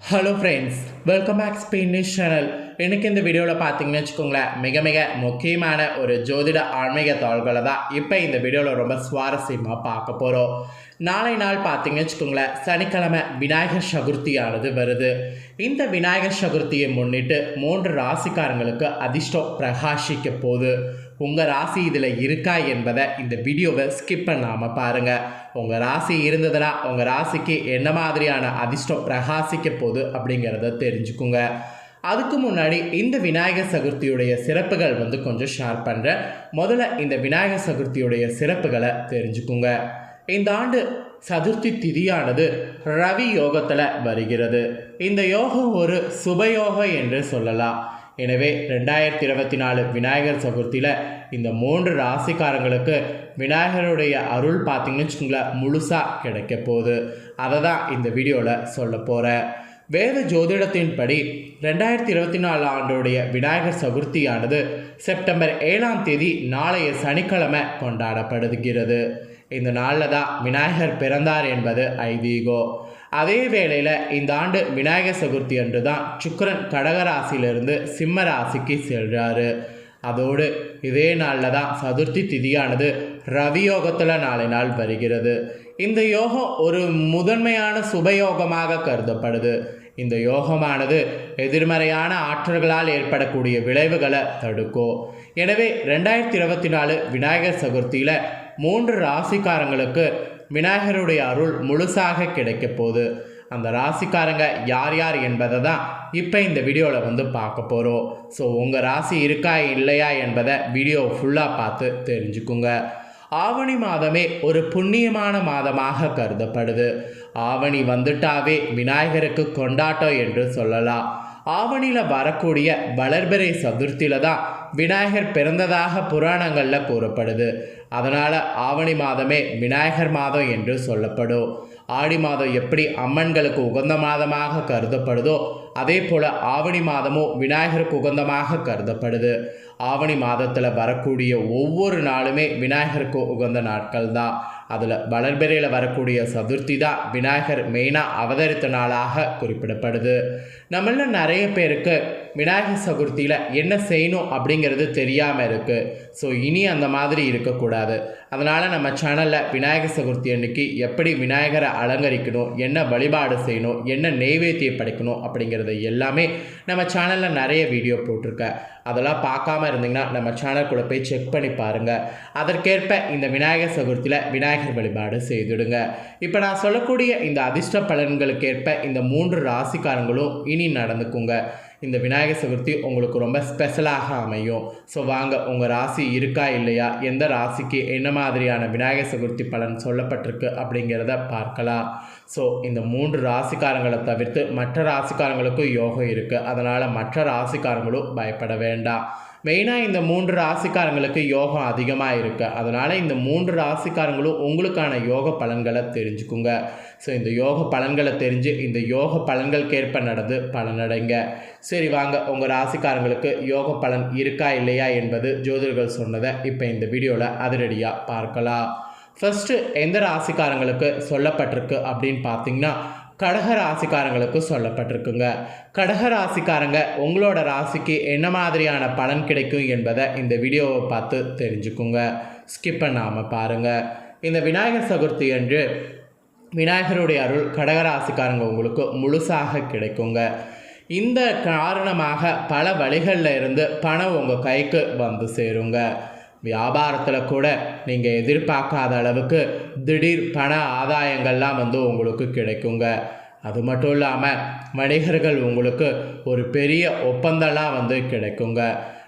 Hello friends welcome back ஸ்பீனிஷ் channel எனக்கு இந்த வீடியோவில் பார்த்தீங்கன்னு வச்சுக்கோங்களேன் மிக மிக முக்கியமான ஒரு ஜோதிட ஆன்மீக தாள்களை தான் இப்போ இந்த வீடியோவில் ரொம்ப சுவாரஸ்யமாக பார்க்க போகிறோம் நாளை நாள் பார்த்தீங்கன்னு வச்சுக்கோங்களேன் சனிக்கிழமை விநாயகர் சதுர்த்தியானது வருது. இந்த விநாயகர் சதுர்த்தியை முன்னிட்டு மூன்று ராசிக்காரங்களுக்கு அதிர்ஷ்டம் பிரகாஷிக்க போகுது. உங்கள் ராசி இதில் இருக்கா என்பதை இந்த வீடியோவை ஸ்கிப் பண்ணாமல் பாருங்கள் உங்கள் ராசி இருந்ததுன்னா உங்கள் ராசிக்கு என்ன மாதிரியான அதிர்ஷ்டம் பிரகாசிக்க போகுது அப்படிங்கிறத தெரிஞ்சுக்குங்க. அதுக்கு முன்னாடி இந்த விநாயகர் சதுர்த்தியுடைய சிறப்புகள் வந்து கொஞ்சம் ஷேர் பண்ணுறேன் முதல்ல இந்த விநாயகர் சதுர்த்தியுடைய சிறப்புகளை தெரிஞ்சுக்குங்க. இந்த ஆண்டு சதுர்த்தி திதியானது ரவி யோகத்தில் வருகிறது. இந்த யோகம் ஒரு சுபயோகம் என்று சொல்லலாம். எனவே ரெண்டாயிரத்தி இருபத்தி நாலு விநாயகர் சதுர்த்தியில் இந்த மூன்று ராசிக்காரங்களுக்கு விநாயகருடைய அருள் பார்த்தீங்கன்னு வச்சுக்கோங்களேன் முழுசாக கிடைக்க போகுது. அதை தான் இந்த வீடியோவில் சொல்ல போகிறேன் வேத ஜோதிடத்தின்படி ரெண்டாயிரத்தி இருபத்தி நாலு ஆண்டுடைய விநாயகர் சதுர்த்தியானது செப்டம்பர் ஏழாம் தேதி நாளைய சனிக்கிழமை கொண்டாடப்படுகிறது. இந்த நாளில் தான் விநாயகர் பிறந்தார் என்பது ஐதீகம் அதே வேளையில் இந்த ஆண்டு விநாயகர் சதுர்த்தி அன்று தான் சுக்கரன் கடகராசியிலிருந்து சிம்ம ராசிக்கு செல்கிறாரு அதோடு இதே நாளில் தான் சதுர்த்தி திதியானது ரவியோகத்தில் நாளை நாள் வருகிறது. இந்த யோகம் ஒரு முதன்மையான சுபயோகமாக கருதப்படுது. இந்த யோகமானது எதிர்மறையான ஆற்றல்களால் ஏற்படக்கூடிய விளைவுகளை தடுக்கும். எனவே ரெண்டாயிரத்தி இருபத்தி நாலு விநாயகர் சதுர்த்தியில் மூன்று ராசிக்காரங்களுக்கு விநாயகருடைய அருள் முழுசாக கிடைக்க போகுது. அந்த ராசிக்காரங்க யார் யார் என்பதை தான் இப்போ இந்த வீடியோவில் வந்து பார்க்க போகிறோம் ஸோ உங்கள் ராசி இருக்கா இல்லையா என்பதை வீடியோ ஃபுல்லாக பார்த்து தெரிஞ்சுக்குங்க. ஆவணி மாதமே ஒரு புண்ணியமான மாதமாக கருதப்படுது. ஆவணி வந்துட்டாவே விநாயகருக்கு கொண்டாட்டம் என்று சொல்லலாம். ஆவணியில் வரக்கூடிய வளர்பிறை சதுர்த்தியில் தான் விநாயகர் பிறந்ததாக புராணங்களில் கூறப்படுது. அதனால் ஆவணி மாதமே விநாயகர் மாதம் என்று சொல்லப்படும். ஆடி மாதம் எப்படி அம்மன்களுக்கு உகந்த மாதமாக கருதப்படுதோ அதே போல் ஆவணி மாதமும் விநாயகருக்கு உகந்தமாக கருதப்படுது. ஆவணி மாதத்தில் வரக்கூடிய ஒவ்வொரு நாளுமே விநாயகருக்கு உகந்த நாட்கள் தான் அதில் வளர்பிறையில் வரக்கூடிய சதுர்த்தி தான் விநாயகர் மெயினாக அவதரித்த நாளாக குறிப்பிடப்படுது. நம்மள நிறைய பேருக்கு விநாயகர் சதுர்த்தியில் என்ன செய்யணும் அப்படிங்கிறது தெரியாமல் இருக்குது ஸோ இனி அந்த மாதிரி இருக்கக்கூடாது. அதனால் நம்ம சேனலில் விநாயகர் சதுர்த்தி அன்னைக்கு எப்படி விநாயகரை அலங்கரிக்கணும் என்ன வழிபாடு செய்யணும் என்ன நெய்வேத்தியம் படைக்கணும் அப்படிங்கிறது எல்லாமே நம்ம சேனலில் நிறைய வீடியோ போட்டிருக்கேன். அதெல்லாம் பார்க்காம இருந்தீங்கன்னா நம்ம சேனல்குள்ளே போய் செக் பண்ணி பாருங்கள் அதற்கேற்ப இந்த விநாயகர் சதுர்த்தியில் விநாயகர் விநாயகர் வழிபாடு செய்துடுங்க. இப்போ நான் சொல்லக்கூடிய இந்த அதிர்ஷ்ட பலன்களுக்கேற்ப இந்த மூன்று ராசிக்காரங்களும் இனி நடந்துக்குங்க. இந்த விநாயகர் சதுர்த்தி உங்களுக்கு ரொம்ப ஸ்பெஷலாக அமையும். ஸோ வாங்க உங்கள் ராசி இருக்கா இல்லையா? எந்த ராசிக்கு என்ன மாதிரியான விநாயகர் சதுர்த்தி பலன் சொல்லப்பட்டிருக்கு அப்படிங்கிறத பார்க்கலாம். ஸோ இந்த மூன்று ராசிக்காரங்களை தவிர்த்து மற்ற ராசிக்காரங்களுக்கும் யோகம் இருக்குது அதனால் மற்ற ராசிக்காரங்களும் பயப்பட வேண்டாம். மெயினாக இந்த மூன்று ராசிக்காரங்களுக்கு யோகம் அதிகமாக இருக்குது அதனால் இந்த மூன்று ராசிக்காரங்களும் உங்களுக்கான யோக பலன்களை தெரிஞ்சுக்குங்க. ஸோ இந்த யோக பலன்களை தெரிஞ்சு இந்த யோக பலன்களுக்கேற்ப நடந்து பலனடைங்க சரி வாங்க உங்கள் ராசிக்காரங்களுக்கு யோக பலன் இருக்கா இல்லையா என்பது ஜோதிடர்கள் சொன்னதை இப்போ இந்த வீடியோவில் அதிரடியாக பார்க்கலாம். ஃபஸ்ட்டு எந்த ராசிக்காரங்களுக்கு சொல்லப்பட்டிருக்கு அப்படின்னு பார்த்தீங்கன்னா கடக ராசிக்காரங்களுக்கு சொல்லப்பட்டிருக்குங்க. கடக ராசிக்காரங்க உங்களோட ராசிக்கு என்ன மாதிரியான பலன் கிடைக்கும் என்பதை இந்த வீடியோவை பார்த்து தெரிஞ்சுக்குங்க. ஸ்கிப் பண்ணாமல் பாருங்கள் இந்த விநாயகர் சதுர்த்தி அன்று விநாயகருடைய அருள் கடகராசிக்காரங்க உங்களுக்கு முழுசாக கிடைக்குங்க. இந்த காரணமாக பல வழிகளில் இருந்து பணம் உங்கள் கைக்கு வந்து சேருங்க. வியாபாரத்தில் கூட நீங்கள் எதிர்பார்க்காத அளவுக்கு திடீர் பண ஆதாயங்கள்லாம் வந்து உங்களுக்கு கிடைக்குங்க. அது மட்டும் இல்லாமல் வணிகர்கள் உங்களுக்கு ஒரு பெரிய ஒப்பந்தம்லாம் வந்து கிடைக்குங்க.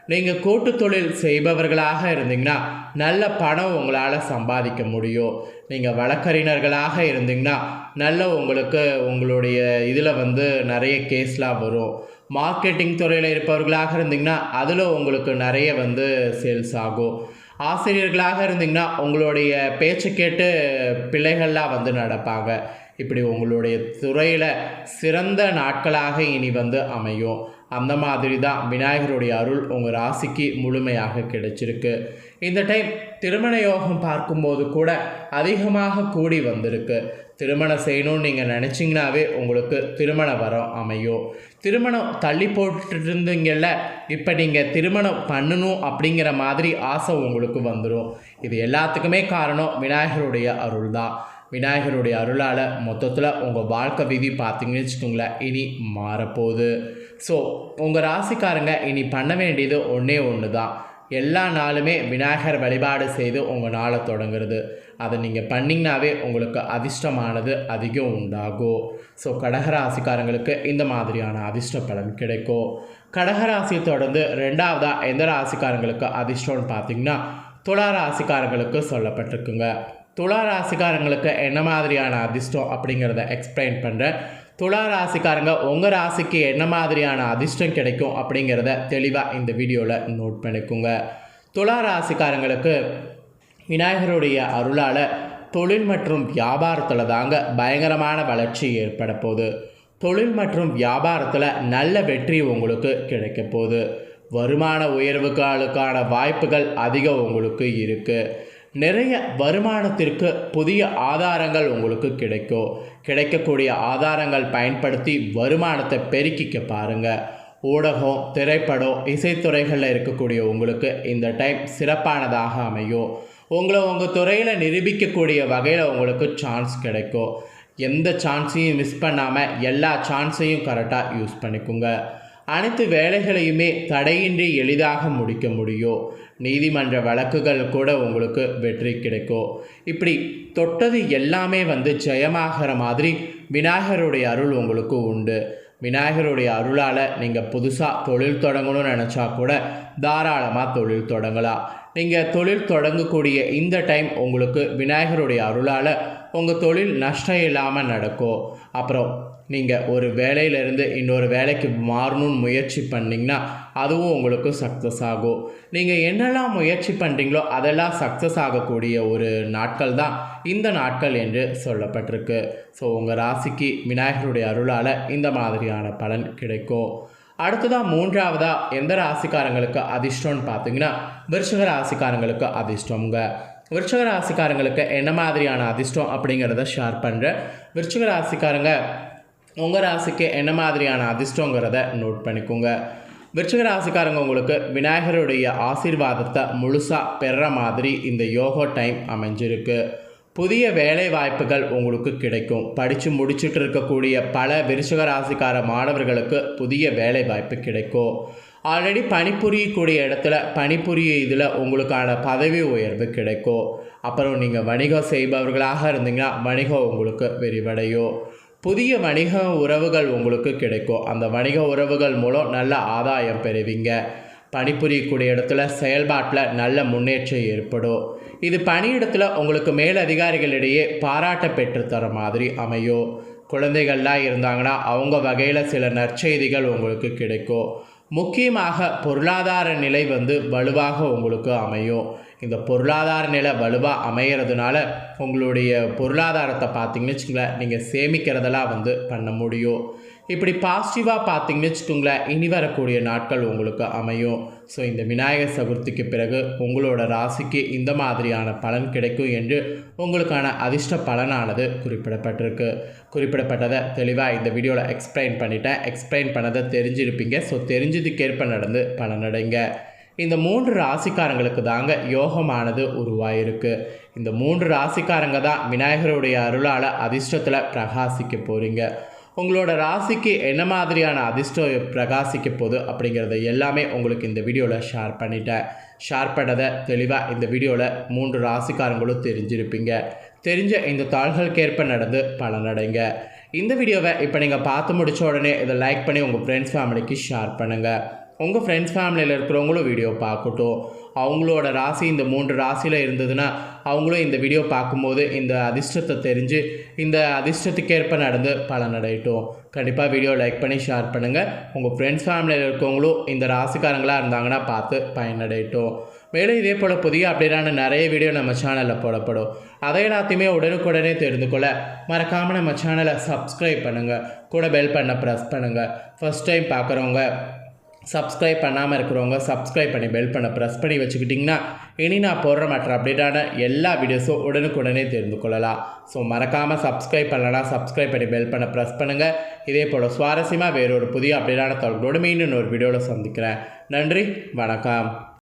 நீங்கள் கூட்டு தொழில் செய்பவர்களாக இருந்தீங்கன்னா நல்ல பணம் உங்களால் சம்பாதிக்க முடியும். நீங்கள் வழக்கறிஞர்களாக இருந்தீங்கன்னா நல்ல உங்களுக்கு உங்களுடைய இதில் வந்து நிறைய கேஸ்லாம் வரும். மார்க்கெட்டிங் துறையில் இருப்பவர்களாக இருந்தீங்கன்னா அதில் உங்களுக்கு நிறைய வந்து சேல்ஸ் ஆகும். ஆசிரியர்களாக இருந்தீங்கன்னா உங்களுடைய பேச்சு கேட்டு பிள்ளைகள்லாம் வந்து நடப்பாங்க. இப்படி உங்களுடைய துறையில் சிறந்த நாட்களாக இனி வந்து அமையும். அந்த மாதிரி தான் விநாயகருடைய அருள் உங்கள் ராசிக்கு முழுமையாக கிடைச்சிருக்கு. இந்த டைம் திருமண யோகம் பார்க்கும்போது கூட அதிகமாக கூடி வந்திருக்கு. திருமணம் செய்யணும்னு நீங்கள் நினச்சிங்கனாவே உங்களுக்கு திருமண வரம் அமையும். திருமணம் தள்ளி போட்டுருந்தீங்கல்ல இப்போ நீங்கள் திருமணம் பண்ணணும் அப்படிங்கிற மாதிரி ஆசை உங்களுக்கு வந்துடும் இது எல்லாத்துக்குமே காரணம் விநாயகருடைய அருள் தான் விநாயகருடைய அருளால் மொத்தத்தில் உங்கள் வாழ்க்கை விதி பார்த்தீங்கன்னு வச்சுக்கோங்களேன் இனி மாறப்போகுது. ஸோ உங்கள் ராசிக்காரங்க இனி பண்ண வேண்டியது ஒன்றே ஒன்று தான் எல்லா நாளுமே விநாயகர் வழிபாடு செய்து உங்கள் நாளை தொடங்குறது. அதை நீங்கள் பண்ணிங்கனாவே உங்களுக்கு அதிர்ஷ்டமானது அதிகம் உண்டாகும். ஸோ கடகராசிக்காரங்களுக்கு இந்த மாதிரியான அதிர்ஷ்ட பலன் கிடைக்கும். கடகராசியை தொடர்ந்து ரெண்டாவதாக எந்த ராசிக்காரங்களுக்கு அதிர்ஷ்டம்னு பார்த்தீங்கன்னா துலா ராசிக்காரங்களுக்கு சொல்லப்பட்டிருக்குங்க. துளா ராசிக்காரங்களுக்கு என்ன மாதிரியான அதிர்ஷ்டம் அப்படிங்கிறத எக்ஸ்பிளைன் பண்ணுறேன் துலா ராசிக்காரங்க உங்கள் ராசிக்கு என்ன மாதிரியான அதிர்ஷ்டம் கிடைக்கும் அப்படிங்கிறத தெளிவாக இந்த வீடியோவில் நோட் பண்ணிக்கோங்க. துலா ராசிக்காரங்களுக்கு விநாயகருடைய அருளால் தொழில் மற்றும் வியாபாரத்தில் தாங்க பயங்கரமான வளர்ச்சி ஏற்பட போகுது. தொழில் மற்றும் வியாபாரத்தில் நல்ல வெற்றி உங்களுக்கு கிடைக்க போகுது. வருமான உயர்வுகளுக்கான வாய்ப்புகள் அதிகம் உங்களுக்கு இருக்குது நிறைய வருமானத்திற்கு புதிய ஆதாரங்கள் உங்களுக்கு கிடைக்கும் கிடைக்கக்கூடிய ஆதாரங்கள் பயன்படுத்தி வருமானத்தை பெருக்கிக்க பாருங்கள் ஊடகம் திரைப்படம் இசைத்துறைகளில் இருக்கக்கூடிய உங்களுக்கு இந்த டைம் சிறப்பானதாக அமையும். உங்களை உங்கள் துறையில் நிரூபிக்கக்கூடிய வகையில் உங்களுக்கு சான்ஸ் கிடைக்கும் எந்த சான்ஸையும் மிஸ் பண்ணாமல் எல்லா சான்ஸையும் கரெக்டாக யூஸ் பண்ணிக்கோங்க. அனைத்து வேலைகளையுமே தடையின்றி எளிதாக முடிக்க முடியும். நீதிமன்ற வழக்குகள் கூட உங்களுக்கு வெற்றி கிடைக்கும். இப்படி தொட்டது எல்லாமே வந்து ஜெயமாகிற மாதிரி விநாயகருடைய அருள் உங்களுக்கு உண்டு. விநாயகருடைய அருளால் நீங்கள் புதுசாக தொழில் தொடங்கணும்னு நினச்சா கூட தாராளமாக தொழில் தொடங்கலாம். நீங்கள் தொழில் தொடங்கக்கூடிய இந்த டைம் உங்களுக்கு விநாயகருடைய அருளால் உங்கள் தொழில் நஷ்டம் இல்லாமல் நடக்கும் அப்புறம் நீங்கள் ஒரு வேலையிலேருந்து இன்னொரு வேலைக்கு மாறணும்னு முயற்சி பண்ணிங்கன்னா அதுவும் உங்களுக்கு சக்ஸஸ் ஆகும். நீங்கள் என்னெல்லாம் முயற்சி பண்ணுறீங்களோ அதெல்லாம் சக்ஸஸ் ஆகக்கூடிய ஒரு நாட்கள் தான் இந்த நாட்கள் என்று சொல்லப்பட்டிருக்கு. ஸோ உங்கள் ராசிக்கு விநாயகருடைய அருளால் இந்த மாதிரியான பலன் கிடைக்கும். அடுத்ததாக மூன்றாவதாக எந்த ராசிக்காரங்களுக்கு அதிர்ஷ்டம்னு பார்த்தீங்கன்னா விருஷக ராசிக்காரங்களுக்கு அதிர்ஷ்டம்ங்க. விருச்சக ராசிக்காரங்களுக்கு என்ன மாதிரியான அதிர்ஷ்டம் அப்படிங்கிறத ஷேர் பண்ணுறேன் விருச்சக ராசிக்காரங்க உங்கள் ராசிக்கு என்ன மாதிரியான அதிர்ஷ்டங்கிறத நோட் பண்ணிக்கோங்க. விருச்சிக ராசிக்காரங்க உங்களுக்கு விநாயகருடைய ஆசீர்வாதத்தை முழுசாக பெறுற மாதிரி இந்த யோகா டைம் அமைஞ்சிருக்கு. புதிய வேலை வாய்ப்புகள் உங்களுக்கு கிடைக்கும். படித்து முடிச்சுட்டு இருக்கக்கூடிய பல விருச்சிக ராசிக்கார மாணவர்களுக்கு புதிய வேலை வாய்ப்பு கிடைக்கும். ஆல்ரெடி பணிபுரியக்கூடிய இடத்துல பணிபுரிய இதில் உங்களுக்கான பதவி உயர்வு கிடைக்கும் அப்புறம் நீங்கள் வணிகம் செய்பவர்களாக இருந்தீங்கன்னா வணிகம் உங்களுக்கு விரிவடையும் புதிய வணிக உறவுகள் உங்களுக்கு கிடைக்கும் அந்த வணிக உறவுகள் மூலம் நல்ல ஆதாயம் பெறுவீங்க. பணிபுரியக்கூடிய இடத்துல செயல்பாட்டில் நல்ல முன்னேற்றம் ஏற்படும் இது பணியிடத்தில் உங்களுக்கு மேலதிகாரிகளிடையே பாராட்ட பெற்றுத்தர மாதிரி அமையும் குழந்தைகள்லாம் இருந்தாங்கன்னா அவங்க வகையில் சில நற்செய்திகள் உங்களுக்கு கிடைக்கும் முக்கியமாக பொருளாதார நிலை வந்து வலுவாக உங்களுக்கு அமையும். இந்த பொருளாதார நிலை வலுவாக அமையிறதுனால உங்களுடைய பொருளாதாரத்தை பார்த்தீங்கன்னு வச்சுங்களேன் நீங்கள் சேமிக்கிறதெல்லாம் வந்து பண்ண முடியும். இப்படி பாசிட்டிவாக பார்த்தீங்கன்னு வச்சுக்கோங்களேன் இனி வரக்கூடிய நாட்கள் உங்களுக்கு அமையும். ஸோ இந்த விநாயகர் சதுர்த்திக்கு பிறகு உங்களோட ராசிக்கு இந்த மாதிரியான பலன் கிடைக்கும் என்று உங்களுக்கான அதிர்ஷ்ட பலனானது குறிப்பிடப்பட்டிருக்கு. குறிப்பிடப்பட்டதை தெளிவாக இந்த வீடியோவில் எக்ஸ்பிளைன் பண்ணிட்டேன். எக்ஸ்பிளைன் பண்ணதை தெரிஞ்சிருப்பீங்க. ஸோ தெரிஞ்சதுக்கேற்ப நடந்து பலனடைங்க. இந்த மூன்று ராசிக்காரங்களுக்கு தாங்க யோகமானது உருவாயிருக்கு. இந்த மூன்று ராசிக்காரங்க தான் விநாயகருடைய அருளால் அதிர்ஷ்டத்தில் பிரகாசிக்க போகிறீங்க உங்களோட ராசிக்கு என்ன மாதிரியான அதிர்ஷ்டம் பிரகாசிக்க போகுது அப்படிங்கிறத எல்லாமே உங்களுக்கு இந்த வீடியோவில் ஷேர் பண்ணிட்டேன். ஷேர் பண்ணதை தெளிவாக இந்த வீடியோவில் மூன்று ராசிக்காரங்களும் தெரிஞ்சிருப்பீங்க. தெரிஞ்ச இந்த தாள்களுக்கேற்ப நடந்து பலனடைங்க இந்த வீடியோவை இப்போ நீங்கள் பார்த்து முடித்த உடனே இதை லைக் பண்ணி உங்கள் ஃப்ரெண்ட்ஸ் ஃபேமிலிக்கு ஷேர் பண்ணுங்கள் உங்கள் ஃப்ரெண்ட்ஸ் ஃபேமிலியில் இருக்கிறவங்களும் வீடியோ பார்க்கட்டும். அவங்களோட ராசி இந்த மூன்று ராசியில் இருந்ததுன்னா அவங்களும் இந்த வீடியோ பார்க்கும்போது இந்த அதிர்ஷ்டத்தை தெரிஞ்சு இந்த அதிர்ஷ்டத்துக்கேற்ப நடந்து பலனடையட்டும். கண்டிப்பாக வீடியோ லைக் பண்ணி ஷேர் பண்ணுங்கள் உங்கள் ஃப்ரெண்ட்ஸ் ஃபேமிலியில் இருக்கவங்களும் இந்த ராசிக்காரங்களாக இருந்தாங்கன்னா பார்த்து பயனடையட்டும். மேலும் இதே போல் புதிய அப்டேட்டான நிறைய வீடியோ நம்ம சேனலில் போடப்படும். அதை எல்லாத்தையுமே உடனுக்குடனே தெரிந்து கொள்ள மறக்காமல் நம்ம சேனலை சப்ஸ்கிரைப் பண்ணுங்கள் கூட பெல் பண்ண ப்ரெஸ் பண்ணுங்கள் ஃபஸ்ட் டைம் பார்க்குறவங்க சப்ஸ்கிரைப் பண்ணாமல் இருக்கிறவங்க சப்ஸ்கிரைப் பண்ணி பெல் பண்ண ப்ரெஸ் பண்ணி வச்சுக்கிட்டிங்கன்னா இனி நான் போடுற மற்ற அப்டேட்டான எல்லா வீடியோஸும் உடனுக்குடனே தெரிந்து கொள்ளலாம். ஸோ மறக்காமல் சப்ஸ்கிரைப் பண்ணலனா சப்ஸ்கிரைப் பண்ணி பெல் பண்ண ப்ரெஸ் பண்ணுங்கள் இதே போல் சுவாரஸ்யமாக வேறொரு புதிய அப்டேட்டான தகவலோடு மீண்டும் ஒரு வீடியோவில் சந்திக்கிறேன். நன்றி வணக்கம்.